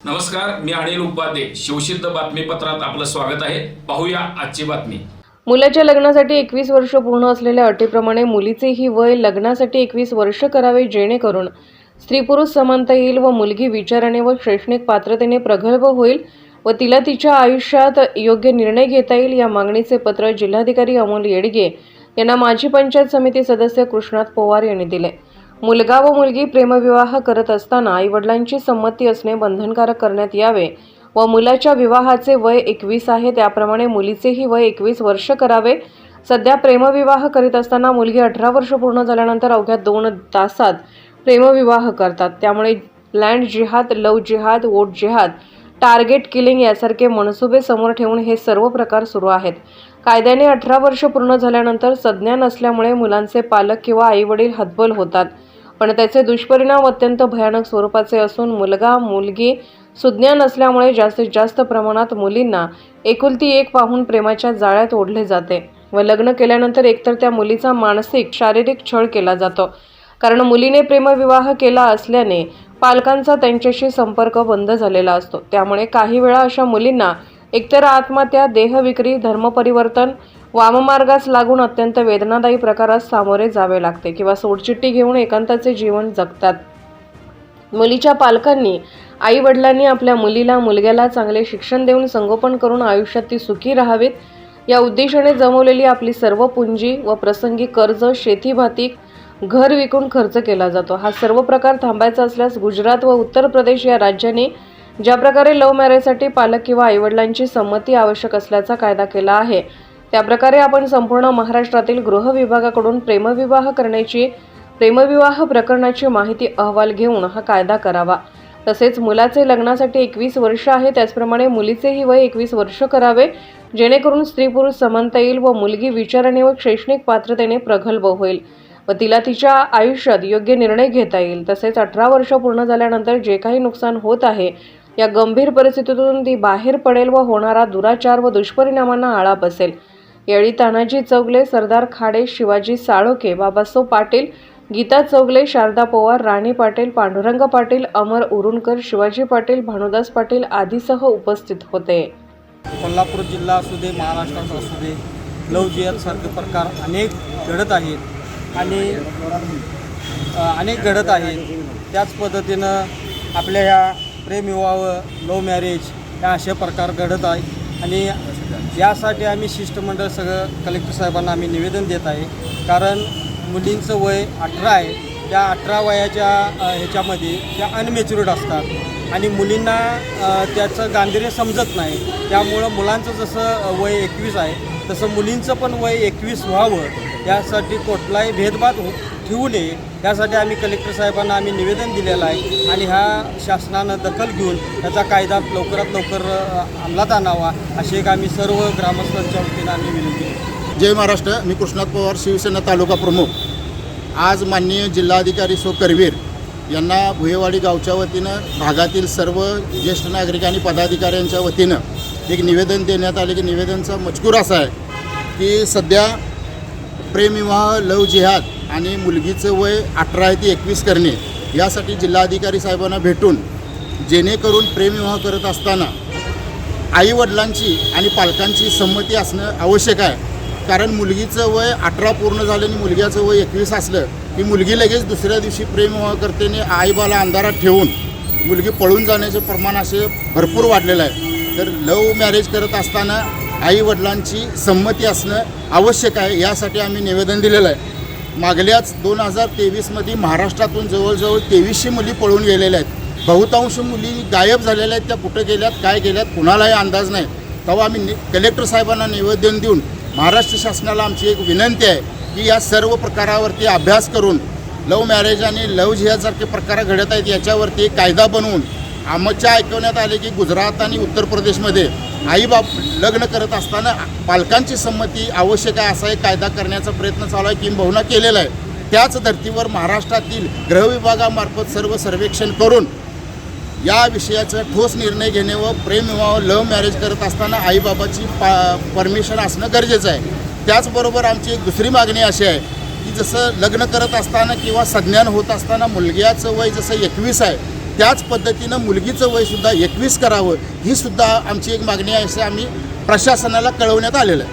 नमस्कार मी अनिल उपाध्ये. शिवसिद्ध बातमीपत्रात आपलं स्वागत आहे. पाहूया आजची बातमी. मुलाच्या लग्नासाठी एकवीस वर्ष पूर्ण असलेल्या अटीप्रमाणे मुलीचेही वय लग्नासाठी एकवीस वर्ष करावे जेणेकरून स्त्री पुरुष समानता येईल व मुलगी विचाराने व शैक्षणिक पात्रतेने प्रगल्भ होईल व तिला तिच्या आयुष्यात योग्य निर्णय घेता येईल या मागणीचे पत्र जिल्हाधिकारी अमोल येडगे यांना माजी पंचायत समिती सदस्य कृष्णात पोवार यांनी दिले. मुलगा व मुलगी प्रेमविवाह करत असताना आईवडिलांची संमती असणे बंधनकारक करण्यात यावे व मुलाच्या विवाहाचे वय एकवीस आहे त्याप्रमाणे मुलीचेही वय एकवीस वर्ष करावे. सध्या प्रेमविवाह करीत असताना मुलगी अठरा वर्ष पूर्ण झाल्यानंतर अवघ्या दोन तासात प्रेमविवाह करतात. त्यामुळे लँड जिहाद लव जिहाद वोट जिहाद टार्गेट किलिंग यासारखे मनसुबे समोर ठेवून हे सर्व प्रकार सुरू आहेत. कायद्याने अठरा वर्ष पूर्ण झाल्यानंतर संज्ञा नसल्यामुळे मुलांचे पालक किंवा आईवडील हतबल होतात. पण त्याचे दुष्परिणाम अत्यंत भयानक स्वरूपाचे असून मुलगा मुलगी सुज्ञा नसल्यामुळे जास्तीत जास्त प्रमाणात मुलींना एकुलती एक पाहून प्रेमाच्या जाळ्यात ओढले जाते व लग्न केल्यानंतर एकतर त्या मुलीचा मानसिक शारीरिक छळ केला जातो. कारण मुलीने प्रेमविवाह केला असल्याने पालकांचा त्यांच्याशी संपर्क बंद झालेला असतो. त्यामुळे काही वेळा अशा मुलींना एकतर आत्महत्या देहविक्री धर्मपरिवर्तन वाममार्गास लागून अत्यंत वेदनादायी प्रकारास सामोरे जावे लागते किंवा सोडचिट्टी घेऊन एकांताचे जीवन जगतात. मुलीच्या पालकांनी आई वडिलांनी आपल्या मुलीला मुलग्याला चांगले शिक्षण देऊन संगोपन करून आयुष्यात ती सुखी राहावीत. या उद्देशाने जमवलेली आपली सर्व पुंजी व प्रसंगी कर्ज शेतीभाती घर विकून खर्च केला जातो. हा सर्व प्रकार थांबायचा असल्यास गुजरात व उत्तर प्रदेश या राज्यांनी ज्या प्रकारे लव्ह मॅरेजसाठी पालक किंवा आईवडिलांची संमती आवश्यक असल्याचा कायदा केला आहे त्याप्रकारे आपण संपूर्ण महाराष्ट्रातील गृह विभागाकडून प्रेमविवाह करण्याची प्रेमविवाह प्रकरणाची माहिती अहवाल घेऊन हा कायदा करावा. तसेच मुलाचे लग्नासाठी एकवीस वर्ष आहे त्याचप्रमाणे मुलीचेही वय एकवीस वर्ष करावे जेणेकरून स्त्री पुरुष समानता येईल व मुलगी विचाराने व शैक्षणिक पात्रतेने प्रगल्भ होईल. व तिला तिच्या आयुष्यात योग्य निर्णय घेता येईल. तसेच अठरा वर्ष पूर्ण झाल्यानंतर जे काही नुकसान होत आहे या गंभीर परिस्थितीतून ती बाहेर पडेल व होणारा दुराचार व दुष्परिणामांना आळा बसेल. यावेळी तानाजी चौगले सरदार खाडे शिवाजी साळोके बाबासो पाटील गीता चौगले शारदा पवार राणी पाटील पांडुरंग पाटील अमर उरुणकर शिवाजी पाटील भानुदास पाटील आदीसह उपस्थित होते. कोल्हापूर जिल्हा असू दे महाराष्ट्रात असू दे लव जिहादसारखे प्रकार अनेक घडत आहेत. आणि अनेक घडत आहेत. त्याच पद्धतीनं आपल्या ह्या प्रेमविवाह लव मॅरेज या असे प्रकार घडत आहे. आणि यासाठी आम्ही शिष्टमंडळ सगळं कलेक्टर साहेबांना आम्ही निवेदन देत आहे. कारण मुलींचं वय अठरा आहे. त्या अठरा वयाच्या ह्याच्यामध्ये त्या अनमेच्युर्ड असतात. आणि मुलींना त्याचं गांभीर्य समजत नाही. त्यामुळं मुलांचं जसं वय एकवीस आहे तसं मुलींचं पण वय एकवीस व्हावं. यासाठी कुठलाही भेदभाव हो ठेवू नये. यासाठी आम्ही कलेक्टर साहेबांना आम्ही निवेदन दिलेलं आहे आणि ह्या शासनानं दखल घेऊन त्याचा कायदा लवकरात लवकर अंमलात आणावा अशी एक आम्ही सर्व ग्रामस्थांच्या वतीनं आम्ही विनंती जय महाराष्ट्र. मी कृष्णात पवार शिवसेना तालुका प्रमुख. आज माननीय जिल्हाधिकारी सो करवीर यांना भुयेवाडी गावच्या वतीनं भागातील सर्व ज्येष्ठ नागरिक आणि पदाधिकाऱ्यांच्या वतीनं एक निवेदन देण्यात आले. की निवेदनचा मजकूर असा आहे की सध्या प्रेमविवाह लव जिहाद आणि मुलगीचं वय अठरा ते एकवीस करणे यासाठी जिल्हाधिकारी साहेबांना भेटून जेणेकरून प्रेमविवाह करत असताना आईवडिलांची आणि पालकांची संमती असणं आवश्यक आहे. कारण मुलगीचं वय अठरा पूर्ण झालं आणि मुलग्याचं वय एकवीस असलं की मुलगी लगेच दुसऱ्या दिवशी प्रेमविवाह करते आणि आईबाला अंधारात ठेवून मुलगी पळून जाण्याचे प्रमाण असे भरपूर वाढलेलं आहे. तर लव्ह मॅरेज करत असताना आईवडिलांची संमती असणं आवश्यक आहे यासाठी आम्ही निवेदन दिलेलं आहे. मागल्याच दोन हजार तेवीसमध्ये महाराष्ट्रातून जवळजवळ तेवीसशे मुली पळून गेलेल्या आहेत. बहुतांश मुली गायब झालेल्या आहेत त्या कुठं गेल्यात काय गेल्यात कुणालाही अंदाज नाही. तेव्हा आम्ही नि कलेक्टर साहेबांना निवेदन देऊन महाराष्ट्र शासनाला आमची एक विनंती आहे की या सर्व प्रकारावरती अभ्यास करून लव्ह मॅरेज आणि लव्ह जिहासारखे प्रकार घडत आहेत याच्यावरती एक कायदा बनवून आमच्या ऐकवण्यात आले की गुजरात आणि उत्तर प्रदेशमध्ये आईबाप लग्न करत असताना पालकांची संमती आवश्यक आहे असा एक कायदा करण्याचा प्रयत्न चालू आहे किंबहुना केलेला आहे. त्याच धर्तीवर महाराष्ट्रातील गृहविभागामार्फत सर्व सर्वेक्षण करून या विषयाचा ठोस निर्णय घेणे व प्रेमविवाह लव्ह मॅरेज करत असताना आईबाबाची पा परमिशन असणं गरजेचं आहे. त्याचबरोबर आमची एक दुसरी मागणी अशी आहे की जसं लग्न करत असताना किंवा संज्ञान होत असताना मुलग्याचं वय जसं एकवीस आहे त्याच पद्धतीनं मुलगीचं वयसुद्धा एकवीस करावं ही सुद्धा आमची एक मागणी आहे असं आम्ही प्रशासनाला कळवण्यात आलेलं आहे.